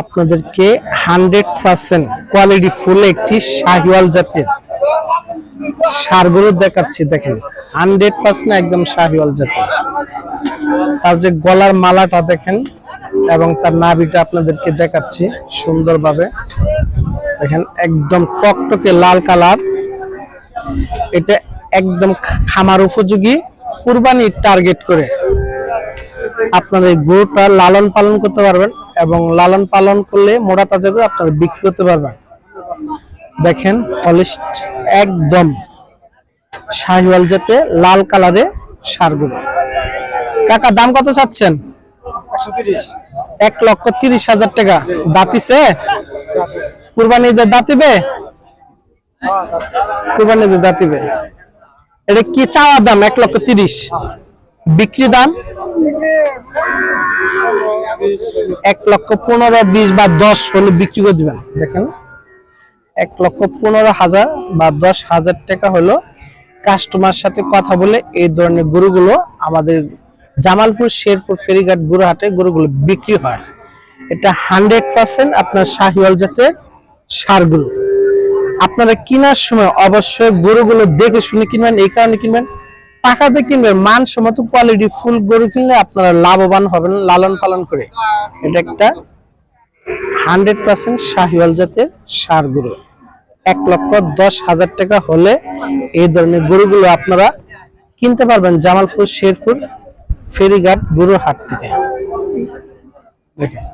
আপনাদেরকে hundred percent quality full একটি শাহিওয়াল জাতের সারগুলো দেখাচ্ছি, দেখেন। হান্ড্রেড পার্সেন্ট একদম শাহিওয়াল জাতের। তার যে গলার মালাটা দেখেন এবং তার নাভিটা আপনাদেরকে দেখাচ্ছি সুন্দরভাবে। দেখেন, একদম টকটকে লাল কালার। এটা একদম খামার উপযোগী, কুরবানির টার্গেট করে। আপনারা এই গরুটা লালন পালন করতে পারবেন। এবং লালন পালন করলে মোড়া তাজা করে আপনারা বিক্রি করতে পারবেন। দেখেন হলিস্ট একদম শাহিওয়াল জাতে লাল কালারে সারগুলো। কাকা, দাম কত চাচ্ছেন? এক লক্ষ তিরিশ হাজার টাকা। দাঁতিছে কুরবানি ঈদের দাঁতিবে কুরবানি ঈদের দাঁতিবে এটা কি চাওয়া দাম? এক লক্ষ তিরিশ। বিক্রি দাম? এক লক্ষ পনেরো বিশ বা দশ হলে বিক্রি করে দিবেন। দেখেন, এক লক্ষ পনেরো হাজার বা দশ হাজার টাকা হলো কাস্টমার সাথে কথা বলে এই ধরনের গরুগুলো আমাদের জামালপুর, শেরপুর, ফেরিঘাট, গরুহাটে গরুগুলো বিক্রি হয়। এটা হান্ড্রেড পার্সেন্ট আপনার শাহিওয়াল জাতের সার আপনারা কেনার সময় অবশ্যই গরুগুলো দেখে শুনে কিনবেন, এই কারণে কিনবেন। টাকাতে কিনবেন মানসম্মত কোয়ালিটি ফুল গরু কিনলে আপনারা লাভবান হবেন, লালন পালন করে। এটা একটা হান্ড্রেড পার্সেন্ট শাহিওয়াল জাতের সার গরু। এক লক্ষ দশ হাজার টাকা হলে এই ধরনের গরুগুলো আপনারা কিনতে পারবেন জামালপুর, শেরপুর, ফেরিঘাট গরুর হাট থেকে। দেখেন।